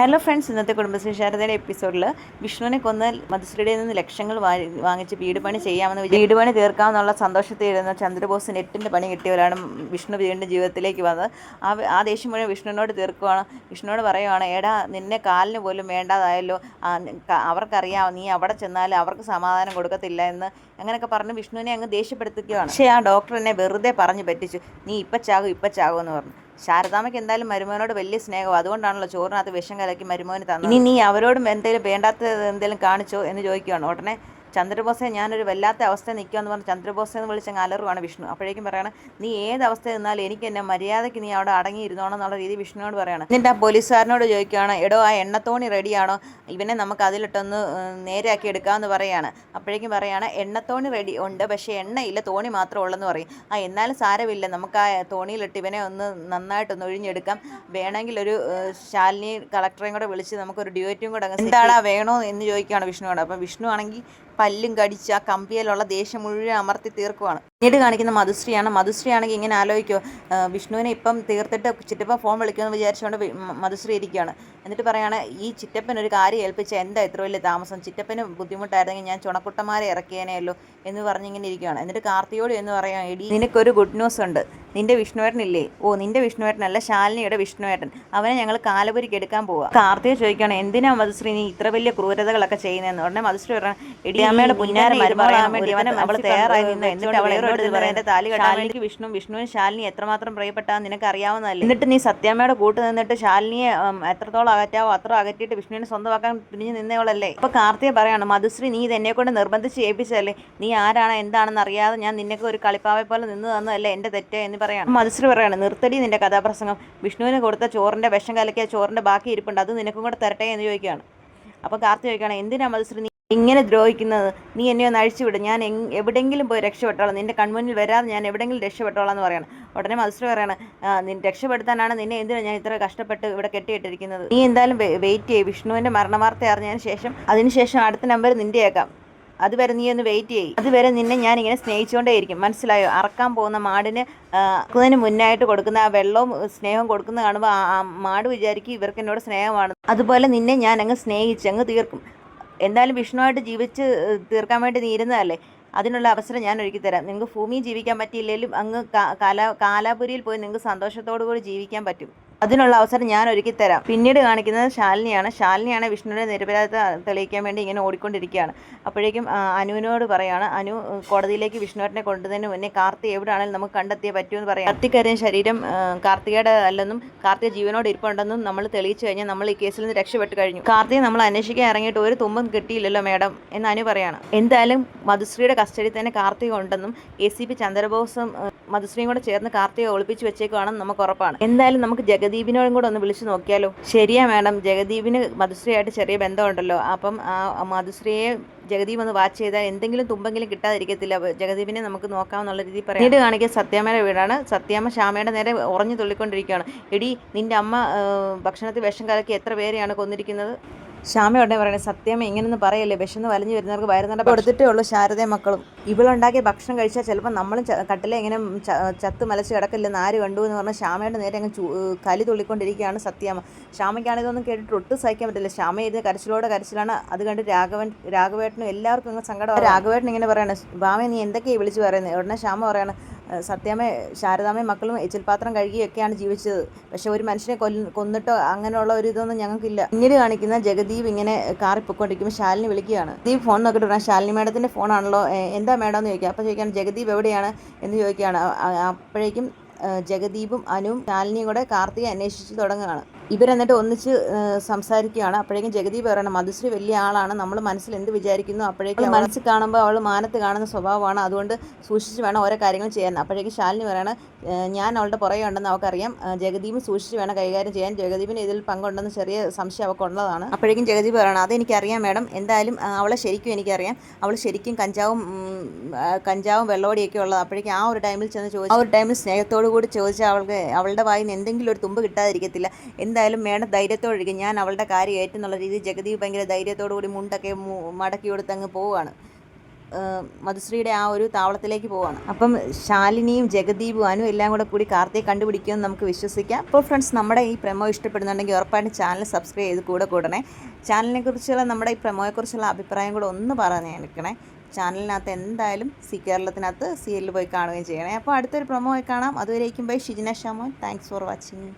Hello friends ഇന്നത്തെ കുടുംബശ്രീ ശാരദയുടെ എപ്പിസോഡിൽ വിഷ്ണുവിനെ കൊന്ന് മധുശ്രീയുടെ നിന്ന് ലക്ഷങ്ങൾ വാങ്ങിച്ച് വീട് പണി ചെയ്യാമെന്ന് വീട് പണി തീർക്കാമെന്നുള്ള സന്തോഷത്തിലിരുന്ന ചന്ദ്രബോസിന് എട്ടിന്റെ പണി കിട്ടിയവരാണ് വിഷ്ണു വീണ്ടും ജീവിതത്തിലേക്ക് വന്നത്. ആ ആ ദേഷ്യം മുഴുവൻ വിഷ്ണുവിനോട് തീർക്കുവാണ്. വിഷ്ണുവിനോട് പറയുവാണ് എടാ നിന്നെ കാലിന് പോലും വേണ്ടാതായല്ലോ. അവർക്കറിയാം നീ അവിടെ ചെന്നാൽ അവർക്ക് സമാധാനം കൊടുക്കത്തില്ല എന്ന് അങ്ങനെയൊക്കെ പറഞ്ഞ് വിഷ്ണുവിനെ അങ്ങ് ദേഷ്യപ്പെടുത്തുകയാണ്. പക്ഷേ ആ ഡോക്ടർ എന്നെ വെറുതെ പറഞ്ഞു പറ്റിച്ചു. നീ ഇപ്പം ചാകും ഇപ്പം ചാകും എന്ന് പറഞ്ഞു. ശാരദാമ്മയ്ക്ക് എന്തായാലും മരുമോനോട് വലിയ സ്നേഹം. അതുകൊണ്ടാണല്ലോ ചോറിനകത്ത് വിഷം കലക്കി മരുമോന് തന്നത്. ഇനി നീ അവരോടും എന്തെങ്കിലും വേണ്ടാത്തത് എന്തെങ്കിലും കാണിച്ചോ എന്ന് ചോദിക്കുകയാണ് ഉടനെ ചന്ദ്രബോസെ ഞാനൊരു വല്ലാത്ത അവസ്ഥ നിൽക്കുമെന്ന് പറഞ്ഞ് ചന്ദ്രബോസെ എന്ന് വിളിച്ച അലറുവാണ് വിഷ്ണു. അപ്പോഴേക്കും പറയാണ് നീ ഏത് അവസ്ഥ നിന്നാലും എനിക്ക് എന്നെ മര്യാദയ്ക്ക് നീ അവിടെ അടങ്ങിയിരുന്നോണം എന്നുള്ള രീതി വിഷ്ണുവിനോട് പറയാണ്. എന്നിട്ട് ആ പോലീസുകാരനോട് ചോദിക്കുകയാണ് എടോ ആ എണ്ണത്തോണി റെഡിയാണോ? ഇവനെ നമുക്ക് അതിലിട്ടൊന്ന് നേരെയാക്കി എടുക്കാമെന്ന് പറയാണ്. അപ്പോഴേക്കും പറയാണ് എണ്ണത്തോണി റെഡി ഉണ്ട് പക്ഷേ എണ്ണയില്ല തോണി മാത്രമേ ഉള്ളെന്ന് പറയും. ആ എന്നാലും സാരമില്ല നമുക്ക് ആ തോണിയിലിട്ട് ഇവനെ ഒന്ന് നന്നായിട്ടൊന്ന് ഒഴിഞ്ഞെടുക്കാം. വേണമെങ്കിൽ ഒരു ശാലിനി കളക്ടറെയും കൂടെ വിളിച്ച് നമുക്കൊരു ഡ്യൂറ്റും കൂടെ എന്താടാ വേണോ എന്ന് ചോദിക്കുകയാണ് വിഷ്ണുവോട് അപ്പം വിഷ്ണു ആണെങ്കിൽ പല്ലും കടിച്ച് ആ കമ്പിയിലുള്ള ദേഷ്യം മുഴുവൻ അമർത്തി തീർക്കുവാണ്. പിന്നീട് കാണിക്കുന്ന മധുശ്രീയാണ്. മധുശ്രീ ആണെങ്കിൽ ഇങ്ങനെ ആലോചിക്കുമോ വിഷ്ണുവിനെ ഇപ്പം തീർത്തിട്ട് ചിറ്റപ്പ ഫോൺ വിളിക്കുമെന്ന് വിചാരിച്ചുകൊണ്ട് മധുശ്രീ ഇരിക്കുകയാണ്. എന്നിട്ട് പറയാണ് ഈ ചിറ്റപ്പൻ ഒരു കാര്യം ഏൽപ്പിച്ച എന്താ ഇത്ര വലിയ താമസം? ചിറ്റപ്പന് ബുദ്ധിമുട്ടായിരുന്നെങ്കിൽ ഞാൻ ചുണക്കുട്ടന്മാരെ ഇറക്കിയേനെയല്ലോ എന്ന് പറഞ്ഞിങ്ങനെ ഇരിക്കുകയാണ്. എന്നിട്ട് കാർത്തിയോട് എന്ന് പറയാം എടി നിനക്കൊരു ഗുഡ് ന്യൂസ് ഉണ്ട്. നിന്റെ വിഷ്ണുവേട്ടനില്ലേ? ഓ നിന്റെ വിഷ്ണുവേട്ടനല്ല ശാലിനിയുടെ വിഷ്ണുവേട്ടൻ. അവനെ ഞങ്ങൾ കാലപുരിക്ക് എടുക്കാൻ പോവാം. കാർത്തിക ചോദിക്കുകയാണ് എന്തിനാ മധുശ്രീ നീ ഇത്ര വലിയ ക്രൂരതകളൊക്കെ ചെയ്യുന്നതെന്ന്? ഉടനെ മധുശ്രീ പറയണം എടിയമ്മയുടെ പുന്നാരം മരുമകളാൻ വേണ്ടി അവനെ അവൾ തയ്യാറായി നിന്ന് എന്നിട്ട് അവൾ എന്നോട് ഇത് താലി വേണ്ടി വിഷ്ണു ശാലിനി എത്രമാത്രം പ്രിയപ്പെട്ടാന്ന് നിനക്ക് അറിയാവുന്നതല്ലേ? എന്നിട്ട് നീ സത്യാമ്മയുടെ കൂട്ട് നിന്നിട്ട് ശാലിനിയെ എത്രത്തോളം അകറ്റാവോ അത്ര അകറ്റിയിട്ട് വിഷ്ണുവിനെ സ്വന്തമാക്കാൻ പിരിഞ്ഞു നിന്നേളല്ലേ അപ്പൊ കാർത്തിയെ പറയാണ് മധുശ്രീ നീ ഇത് എന്നെ കൊണ്ട് നിർബന്ധിച്ച് ഏൽപ്പിച്ചതല്ലേ? നീ ആരാണ്? എന്താണെന്ന് അറിയാതെ ഞാൻ നിനക്ക് ഒരു കളിപ്പാവെ പോലെ നിന്ന് തന്നതല്ലേ എന്റെ തെറ്റ്? എന്ന് പറയാണ്. മധുശ്രീ പറയാണ് നിർത്തടി നിന്റെ കഥാപ്രസംഗം. വിഷ്ണുവിന് കൊടുത്ത ചോറിന്റെ വിഷം കലക്കിയ ചോറിന്റെ ബാക്കി ഇരിപ്പുണ്ട്. അത് നിനക്കും കൂടെ തരട്ടെ? എന്ന് ചോദിക്കുകയാണ്. അപ്പോൾ കാർത്തി ചോദിക്കുകയാണ് എന്തിനാ മധുശ്രീ ഇങ്ങനെ ദ്രോഹിക്കുന്നത്. നീ എന്നെ ഒന്ന് അഴിച്ചുവിടും ഞാൻ എവിടെയെങ്കിലും പോയി രക്ഷപ്പെട്ടോളാം. നിന്റെ കൺമുന്നിൽ വരാതെ ഞാൻ എവിടെയെങ്കിലും രക്ഷപ്പെട്ടോളാം എന്ന് പറയണം. ഉടനെ മത്സരം പറയണം നിന് നിന്നെ രക്ഷപ്പെടുത്താനാണ് നിന്നെ എന്തിനാണ് ഞാൻ ഇത്ര കഷ്ടപ്പെട്ട് ഇവിടെ കെട്ടിയിട്ടിരിക്കുന്നത്? നീ എന്തായാലും വെയിറ്റ് ചെയ്യ്. വിഷ്ണുവിന്റെ മരണവാർത്ത അറിഞ്ഞതിന് ശേഷം അതിനുശേഷം അടുത്ത നമ്പർ നിന്റെയാക്കാം അതുവരെ നീ ഒന്ന് വെയിറ്റ് ചെയ്യും. അതുവരെ നിന്നെ ഞാൻ ഇങ്ങനെ സ്നേഹിച്ചുകൊണ്ടേയിരിക്കും മനസ്സിലായോ? അറക്കാൻ പോകുന്ന മാടിന് ക്കുന്നതിന് മുന്നായിട്ട് കൊടുക്കുന്ന ആ വെള്ളവും സ്നേഹവും കൊടുക്കുന്ന കാണുമ്പോൾ ആ മാട് വിചാരിക്കും ഇവർക്ക് എന്നോട് സ്നേഹമാണ്. അതുപോലെ നിന്നെ ഞാൻ അങ്ങ് സ്നേഹിച്ച് അങ്ങ് തീർക്കും. എന്തായാലും വിഷ്ണുവായിട്ട് ജീവിച്ച് തീർക്കാൻ വേണ്ടി നീരുന്നതല്ലേ? അതിനുള്ള അവസരം ഞാൻ ഒരുക്കി തരാം. നിങ്ങൾക്ക് ഭൂമിയിൽ ജീവിക്കാൻ പറ്റിയില്ലെങ്കിലും അങ്ങ് കാലാ കാലാപുരിയിൽ പോയി നിങ്ങൾക്ക് സന്തോഷത്തോടു കൂടി ജീവിക്കാൻ പറ്റും. അതിനുള്ള അവസരം ഞാൻ ഒരുക്കി തരാം. പിന്നീട് കാണിക്കുന്നത് ശാലിനിയാണ്. ശാലിനിയാണ് വിഷ്ണുവിന്റെ നിരപരാധിത തെളിയിക്കാൻ വേണ്ടി ഇങ്ങനെ ഓടിക്കൊണ്ടിരിക്കുകയാണ്. അപ്പോഴേക്കും അനുവിനോട് പറയാണ് അനു കോടതിയിലേക്ക് വിഷ്ണുവേട്ടനെ കൊണ്ടുതന്നെ മുന്നേ കാർത്തി എവിടെയാണെങ്കിലും നമുക്ക് കണ്ടെത്തിയേ പറ്റുമെന്ന് പറയാം കാർത്തിക്കാരൻ ശരീരം കാർത്തികയുടെ അല്ലെന്നും കാർത്തിക ജീവനോട് ഇരിപ്പുണ്ടെന്നും നമ്മൾ തെളിയിച്ചു കഴിഞ്ഞാൽ നമ്മൾ ഈ കേസിൽ നിന്ന് രക്ഷപ്പെട്ട് കഴിഞ്ഞു. കാർത്തിയെ നമ്മൾ അന്വേഷിക്കാൻ ഇറങ്ങിയിട്ട് ഒരു തുമ്പും കിട്ടിയില്ലല്ലോ മേഡം എന്ന് അനു പറയാണ്. എന്തായാലും മധുശ്രീയുടെ കസ്റ്റഡിയിൽ തന്നെ കാർത്തിക ഉണ്ടെന്നും എ സി പി ചന്ദ്രബോസും ആ, മധുശ്രീയും കൂടെ ചേർന്ന് കാർത്തിക ഒളിപ്പിച്ച് വെച്ചേക്കുവാണെന്ന് നമുക്ക് ഉറപ്പാണ്. എന്തായാലും നമുക്ക് ജഗദീപിനോടും കൂടെ ഒന്ന് വിളിച്ചു നോക്കിയാലോ? ശരിയാ മാഡം ജഗദീപിന് മധുശ്രീയായിട്ട് ചെറിയ ബന്ധമുണ്ടല്ലോ. അപ്പം ആ മധുശ്രീയെ ജഗദീപ് ഒന്ന് വാച്ച് ചെയ്താൽ എന്തെങ്കിലും തുമ്പെങ്കിലും കിട്ടാതിരിക്കത്തില്ല. ജഗദീപിനെ നമുക്ക് നോക്കാമെന്നുള്ള രീതിയിൽ പറയാം. വീട് കാണിക്കുക സത്യാമ്മയുടെ വീടാണ്. സത്യാമ്മ ശ്യാമയുടെ നേരെ ഉറഞ്ഞു തുള്ളിക്കൊണ്ടിരിക്കുകയാണ്. എടി നിന്റെ അമ്മ ഭക്ഷണത്തിൽ വിഷം കലക്കി എത്ര പേരെയാണ് കൊന്നിരിക്കുന്നത്? ശ്യാമ ഉടനെ പറയണേ സത്യമേ ഇങ്ങനെയൊന്നും പറയല്ലേ? വിശന്ന് വലഞ്ഞു വരുന്നവർക്ക് വയറുന്നട കൊടുത്തിട്ടേ ഉള്ളൂ ശാരദയും മക്കളും. ഇവളുണ്ടാക്കിയ ഭക്ഷണം കഴിച്ചാൽ ചിലപ്പോൾ നമ്മളും കട്ടിലെ ഇങ്ങനെ ചത്ത് മലച്ച് കിടക്കില്ലെന്ന് ആര് കണ്ടു എന്ന് പറഞ്ഞാൽ ശ്യാമയുടെ നേരെ അങ്ങ് കലി തുള്ളിക്കൊണ്ടിരിക്കുകയാണ് സത്യാമ്മ ശ്യാമയ്ക്കാണ് ഇതൊന്നും കേട്ടിട്ട് ഒട്ടും സഹിക്കാൻ പറ്റില്ല. ശ്യാമ ഇരുന്ന് കരച്ചിലോടെ കരച്ചിലാണ്. അത് കണ്ട് രാഘവൻ രാഘവേട്ടനും എല്ലാവർക്കും അങ്ങ് സങ്കടം രാഘവേട്ടൻ ഇങ്ങനെ പറയാണ് ഭാമ നീ എന്തൊക്കെയാണ് വിളിച്ച് പറയുന്നത് ഉടനെ ശ്യാമ പറയാണ് "ഏഹ് സത്യാമ്മ ശാരദാമ്മയും മക്കളും എച്ചിൽ പാത്രം കഴുകിയൊക്കെയാണ് ജീവിച്ചത്. പക്ഷെ ഒരു മനുഷ്യനെ കൊല്ല കൊന്നിട്ടോ അങ്ങനെയുള്ള ഒരു ഇതൊന്നും ഞങ്ങൾക്കില്ല. പിന്നീട് കാണിക്കുന്ന ജഗദീപ് ഇങ്ങനെ കാറി പൊയ്ക്കൊണ്ടിരിക്കുമ്പോൾ ശാലിനി വിളിക്കുകയാണ്. ദീപ് ഫോൺ നോക്കിയിട്ട് പറഞ്ഞാൽ ശാലിനി മേഡത്തിന്റെ ഫോണാണല്ലോ എന്താ മേഡം? എന്ന് ചോദിക്കുക. അപ്പോൾ ചോദിക്കാൻ ജഗദീപ് എവിടെയാണ്? എന്ന് ചോദിക്കുകയാണ്. അപ്പോഴേക്കും ജഗദീപും അനുവും ശാലിനിയും കൂടെ കാർത്തിക അന്വേഷിച്ച് തുടങ്ങുകയാണ്. ഇവരെന്നിട്ട് ഒന്നിച്ച് സംസാരിക്കുകയാണ്. അപ്പോഴേക്കും ജഗദീപ് പറയണം മധുശ്രീ വലിയ ആളാണ്. നമ്മൾ മനസ്സിൽ എന്ത് വിചാരിക്കുന്നു? അപ്പോഴേക്കും മനസ്സ് മനസ്സിൽ കാണുമ്പോൾ അവൾ മാനത്ത് കാണുന്ന സ്വഭാവമാണ്. അതുകൊണ്ട് സൂക്ഷിച്ച് വേണം ഓരോ കാര്യങ്ങൾ ചെയ്യാൻ. അപ്പോഴേക്കും ശാലിനി പറയണം ഞാൻ അവളുടെ പുറകെ ഉണ്ടെന്ന് അവൾക്കറിയാം. ജഗദീപ് സൂക്ഷിച്ച് വേണം കൈകാര്യം ചെയ്യാൻ. ജഗദീപിന് ഇതിൽ പങ്കുണ്ടെന്ന് ചെറിയ സംശയം അവൾക്കുള്ളതാണ് അപ്പോഴേക്കും ജഗദീപ് പറയണം അതെനിക്കറിയാം മാഡം. എന്തായാലും അവളെ ശരിക്കും എനിക്കറിയാം. അവൾ ശരിക്കും കഞ്ചാവും കഞ്ചാവും വെള്ളോടിയൊക്കെ ഉള്ളത്. അപ്പോഴേക്കും ആ ഒരു ടൈമിൽ ചെന്ന് ചോദിച്ചു ആ ഒരു ടൈമിൽ സ്നേഹത്തോടു കൂടി ചോദിച്ചാൽ അവൾക്ക് അവളുടെ വായിൽ നിന്ന് എന്തെങ്കിലും ഒരു തുമ്പ് കിട്ടാതിരിക്കത്തില്ല. എന്തായാലും മേഡം ധൈര്യത്തോടെ ഞാൻ അവളുടെ കാര്യം ഏറ്റെന്നുള്ള രീതിയിൽ ജഗദീപ് ഭയങ്കര ധൈര്യത്തോടു കൂടി മുണ്ടൊക്കെ മടക്കി കൊടുത്ത് അങ്ങ് പോവുകയാണ്. മധുശ്രീയുടെ ആ ഒരു താവളത്തിലേക്ക് പോവാണ് അപ്പം ശാലിനിയും ജഗദീപും അനു എല്ലാം കൂടെ കൂടി കാർത്തിയെ കണ്ടുപിടിക്കുമെന്ന് നമുക്ക് വിശ്വസിക്കാം. അപ്പോൾ ഫ്രണ്ട്സ് നമ്മുടെ ഈ പ്രമോ ഇഷ്ടപ്പെടുന്നുണ്ടെങ്കിൽ ഉറപ്പായിട്ട് ചാനൽ സബ്സ്ക്രൈബ് ചെയ്ത് കൂടെ കൂടണേ. ചാനലിനെ കുറിച്ചുള്ള നമ്മുടെ ഈ പ്രമോയെക്കുറിച്ചുള്ള അഭിപ്രായം കൂടെ ഒന്ന് പറഞ്ഞു നിൽക്കണേ ചാനലിനകത്ത് എന്തായാലും സി കേരളത്തിനകത്ത് സീരിയൽ പോയി കാണുകയും ചെയ്യണേ. അപ്പോൾ അടുത്തൊരു പ്രമോയെ കാണാം. അതുവരേക്കും bye. Shijina Shamon thanks for watching